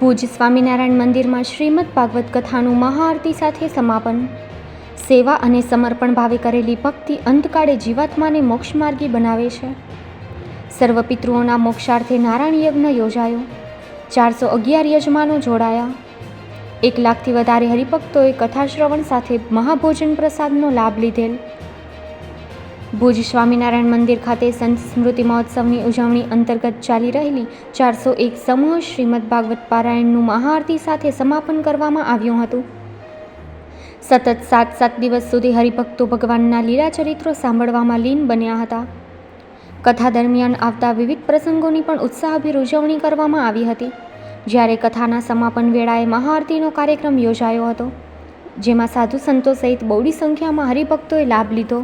ભુજ સ્વામિનારાયણ મંદિરમાં શ્રીમદ ભાગવત કથાનું મહાઆરતી સાથે સમાપન. સેવા અને સમર્પણ ભાવે કરેલી ભક્તિ અંતકાળે જીવાત્માને મોક્ષમાર્ગી બનાવે છે. સર્વ પિતૃઓના મોક્ષાર્થે નારાયણ યજ્ઞ યોજાયો. ચારસો અગિયાર યજમાનો જોડાયા. એક લાખથી વધારે હરિભક્તોએ કથાશ્રવણ સાથે મહાભોજન પ્રસાદનો લાભ લીધેલ. ભુજ સ્વામિનારાયણ મંદિર ખાતે સંત સ્મૃતિ મહોત્સવની ઉજવણી અંતર્ગત ચાલી રહેલી ચારસો એક સમૂહ શ્રીમદ ભાગવત પારાયણનું મહાઆરતી સાથે સમાપન કરવામાં આવ્યું હતું. સતત સાત સાત દિવસ સુધી હરિભક્તો ભગવાનના લીલા ચરિત્રો સાંભળવામાં લીન બન્યા હતા. કથા દરમિયાન આવતા વિવિધ પ્રસંગોની પણ ઉત્સાહભેર ઉજવણી કરવામાં આવી હતી. જ્યારે કથાના સમાપન વેળાએ મહાઆરતીનો કાર્યક્રમ યોજાયો હતો, જેમાં સાધુ સંતો સહિત બહોળી સંખ્યામાં હરિભક્તોએ લાભ લીધો.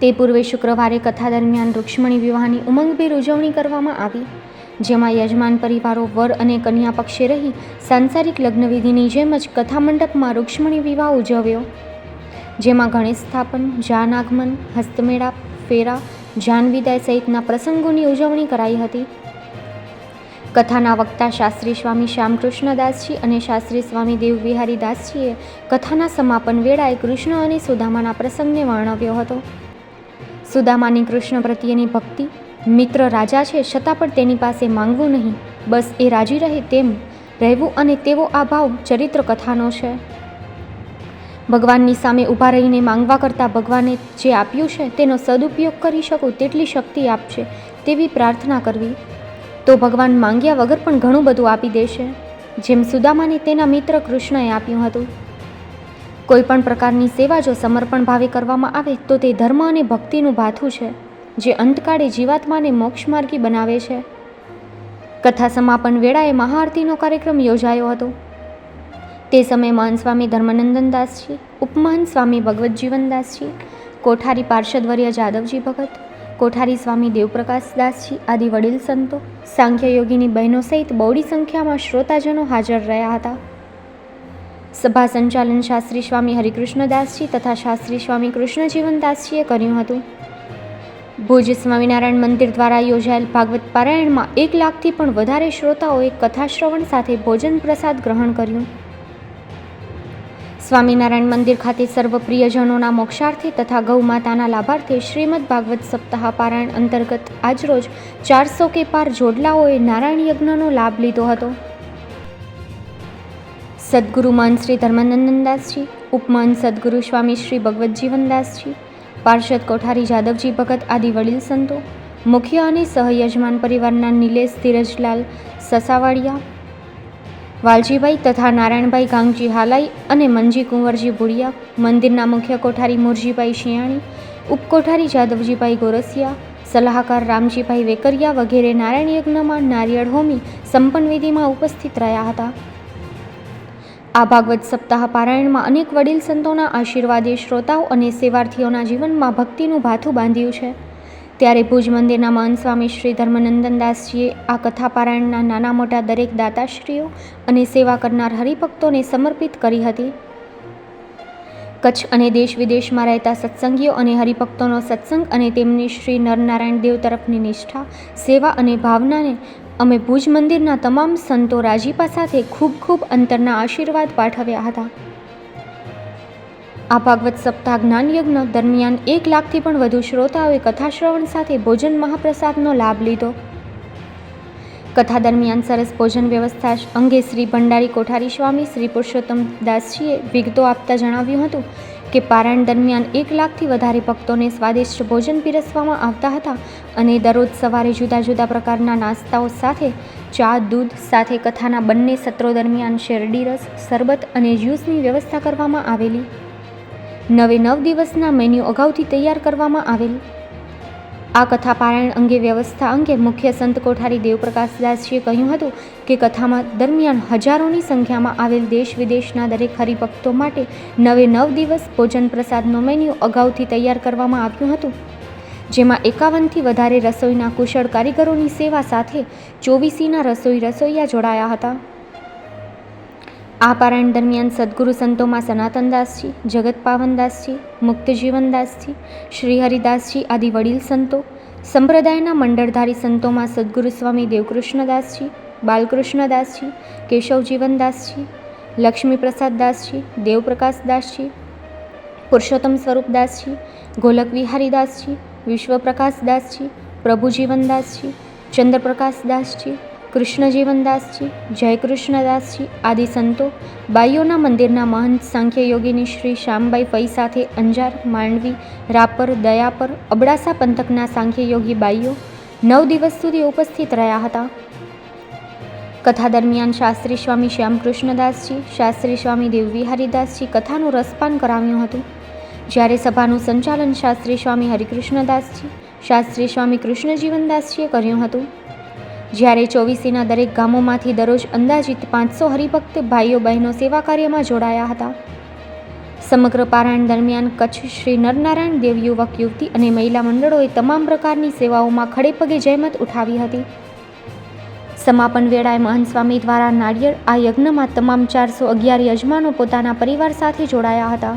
તે પૂર્વે શુક્રવારે કથા દરમિયાન રૂક્ષ્મણી વિવાહની ઉમંગભેર ઉજવણી કરવામાં આવી. જેમાં યજમાન પરિવારો, વર અને કન્યા પક્ષે રહી સાંસારિક લગ્નવિધિની જેમ જ કથા મંડપમાં રૂક્ષ્મણી વિવાહ ઉજવ્યો. જેમાં ગણેશ સ્થાપન, જાન આગમન હસ્તમેળાપ ફેરા જાન વિદાય સહિતના પ્રસંગોની ઉજવણી કરાઈ હતી. કથાના વક્તા શાસ્ત્રી સ્વામી શ્યામકૃષ્ણદાસજી અને શાસ્ત્રી સ્વામી દેવવિહારી દાસજીએ કથાના સમાપન વેળાએ કૃષ્ણ અને સુદામાના પ્રસંગને વર્ણવ્યો હતો. સુદામાની કૃષ્ણ પ્રત્યેની ભક્તિ, મિત્ર રાજા છે છતાં પણ તેની પાસે માંગવું નહીં. બસ એ રાજી રહે તેમ રહેવું અને તેવો આ ભાવ ચરિત્ર કથાનો છે. ભગવાનની સામે ઊભા રહીને માંગવા કરતાં ભગવાને જે આપ્યું છે તેનો સદુપયોગ કરી શકું તેટલી શક્તિ આપશે તેવી પ્રાર્થના કરવી. તો ભગવાન માંગ્યા વગર પણ ઘણું બધું આપી દેશે. જેમ સુદામાને તેના મિત્ર કૃષ્ણએ આપ્યું હતું કોઈ પણ પ્રકારની સેવા જો સમર્પણ ભાવે કરવામાં આવે તો તે ધર્મ અને ભક્તિનું ભાથું છે, જે અંતકાળે જીવાત્માને મોક્ષમાર્ગી બનાવે છે. કથા સમાપન વેળાએ મહાઆરતીનો કાર્યક્રમ યોજાયો હતો. તે સમયે મહાન સ્વામી ધર્મનંદનદાસજી, ઉપમહાન સ્વામી સ્વામી ભગવતજીવનદાસજી, કોઠારી પાર્ષદવર્ય જાદવજી ભગત, કોઠારી સ્વામી દેવપ્રકાશદાસજી આદિ વડીલ સંતો સાંખ્ય યોગીની બહેનો સહિત બહોળી સંખ્યામાં શ્રોતાજનો હાજર રહ્યા હતા. સભા સંચાલન શાસ્ત્રી સ્વામી હરિકૃષ્ણદાસજી તથા શાસ્ત્રી સ્વામી કૃષ્ણજીવનદાસજીએ કર્યું હતું. ભુજ સ્વામિનારાયણ મંદિર દ્વારા યોજાયેલ ભાગવત પારાયણમાં એક લાખથી પણ વધારે શ્રોતાઓએ કથાશ્રવણ સાથે ભોજન પ્રસાદ ગ્રહણ કર્યું. સ્વામિનારાયણ મંદિર ખાતે સર્વ પ્રિયજનોના મોક્ષાર્થે તથા ગૌ માતાના લાભાર્થે શ્રીમદ ભાગવત સપ્તાહ પારાયણ અંતર્ગત આજરોજ ચારસો કે પાર જોડલાઓએ નારાયણ યજ્ઞનો લાભ લીધો હતો. સદગુરુ મહંત શ્રી ધર્માનંદનદાસજી ઉપમાન સદગુરુ સ્વામી શ્રી ભગવતજીવનદાસજી, પાર્ષદ કોઠારી જાદવજી ભગત આદિ વડીલ સંતો, મુખ્ય અને સહયજમાન પરિવારના નિલેશ ધીરજલાલ સસાવાડિયા, વાલજીભાઈ તથા નારાયણભાઈ ગાંગજી હાલાઈ અને મનજી કુંવરજી ભુડિયા, મંદિરના મુખ્ય કોઠારી મોરજીભાઈ શિયાણી, ઉપકોઠારી જાદવજીભાઈ ગોરસિયા, સલાહકાર રામજીભાઈ વેકરિયા વગેરે નારાયણ યજ્ઞમાં નારિયેળ હોમી સંપન્ન વિધિમાં ઉપસ્થિત રહ્યા હતા. આ ભાગવત સપ્તાહ પારાયણમાં અનેક વડીલ સંતોના આશીર્વાદે શ્રોતાઓ અને સેવાર્થીઓના જીવનમાં ભક્તિનું ભાથું બાંધ્યું છે. ત્યારે ભુજ મંદિરના મહાન સ્વામી શ્રી ધર્મનંદનદાસજીએ આ કથા પારાયણના નાના મોટા દરેક દાતાશ્રીઓ અને સેવા કરનાર હરિભક્તોને સમર્પિત કરી હતી. કચ્છ અને દેશ વિદેશમાં રહેતા સત્સંગીઓ અને હરિભક્તોનો સત્સંગ અને તેમની શ્રી નરનારાયણ દેવ તરફની નિષ્ઠા, સેવા અને ભાવનાને અમે ભુજ મંદિરના તમામ સંતો રાજીપા સાથે ખૂબ ખૂબ અંતરના આશીર્વાદ પાઠવ્યા હતા. આ ભાગવત સપ્તાહ જ્ઞાન યજ્ઞ દરમિયાન એક લાખથી પણ વધુ શ્રોતાઓએ કથા શ્રવણ સાથે ભોજન મહાપ્રસાદનો લાભ લીધો. કથા દરમિયાન સરસ ભોજન વ્યવસ્થા અંગે શ્રી ભંડારી કોઠારી સ્વામી શ્રી પુરુષોત્તમ દાસજીએ વિગતો આપતા જણાવ્યું હતું કે પારણ દરમિયાન એક લાખથી વધારે ભક્તોને સ્વાદિષ્ટ ભોજન પીરસવામાં આવતા હતા અને દરરોજ સવારે જુદા જુદા પ્રકારના નાસ્તાઓ સાથે, ચા, દૂધ સાથે કથાના બંને સત્રો દરમિયાન શેરડી રસ, શરબત અને જ્યુસની વ્યવસ્થા કરવામાં આવેલી. નવે નવ દિવસના મેન્યુ અગાઉથી તૈયાર કરવામાં આવેલ. આ કથા પારાયણ અંગે વ્યવસ્થા અંગે મુખ્ય સંત કોઠારી દેવપ્રકાશદાસજીએ કહ્યું હતું કે કથામાં દરમિયાન હજારોની સંખ્યામાં આવેલ દેશ વિદેશના દરેક હરિભક્તો માટે નવે નવ દિવસ ભોજન પ્રસાદનો મેન્યુ અગાઉથી તૈયાર કરવામાં આવ્યું હતું. જેમાં એકાવનથી વધારે રસોઈના કુશળ કારીગરોની સેવા સાથે ચોવીસીના રસોઈ રસોઈયા જોડાયા હતા. આ પારાયણ દરમિયાન સદગુરુ સંતોમાં સનાતનદાસજી, જગત પાવનદાસજી, મુક્તજીવનદાસજી શ્રી હરિદાસજી આદિ વડીલ સંતો, સંપ્રદાયના મંડળધારી સંતોમાં સદગુરુ સ્વામી દેવકૃષ્ણદાસજી, બાલકૃષ્ણદાસજી કેશવ જીવનદાસજી લક્ષ્મીપ્રસાદ દાસજી દેવપ્રકાશ પુરુષોત્તમ સ્વરૂપદાસજી ગોલક વિહારીદાસજી વિશ્વપ્રકાશદાસજી, પ્રભુજીવનદાસજી ચંદ્રપ્રકાશ દાસજી કૃષ્ણજીવનદાસજી જયકૃષ્ણદાસજી આદિ સંતો, બાઈઓના મંદિરના મહંત સાંખ્ય યોગીની શ્રી શ્યામબાઈ ફઈ સાથે અંજાર, માંડવી, રાપર, દયાપર, અબડાસા પંથકના સાંખ્ય યોગી બાઈઓ નવ દિવસ સુધી ઉપસ્થિત રહ્યા હતા. કથા દરમિયાન શાસ્ત્રી સ્વામી શ્યામકૃષ્ણદાસજી, શાસ્ત્રી સ્વામી દેવવિહારીદાસજી કથાનું રસપાન કરાવ્યું હતું. જ્યારે સભાનું સંચાલન શાસ્ત્રી સ્વામી હરિકૃષ્ણદાસજી, શાસ્ત્રી સ્વામી કૃષ્ણજીવનદાસજીએ કર્યું હતું. જ્યારે ચોવીસીના દરેક ગામોમાંથી દરરોજ અંદાજિત પાંચસો હરિભક્ત ભાઈઓ બહેનો સેવા કાર્યમાં જોડાયા હતા. સમગ્ર પારાયણ દરમિયાન કચ્છ શ્રી નરનારાયણ દેવ યુવક, યુવતી અને મહિલા મંડળોએ તમામ પ્રકારની સેવાઓમાં ખડેપગે જહેમત ઉઠાવી હતી. સમાપન વેળાએ મહંત સ્વામી દ્વારા નાળિયેર આ યજ્ઞમાં તમામ ચારસો અગિયાર યજમાનો પોતાના પરિવાર સાથે જોડાયા હતા.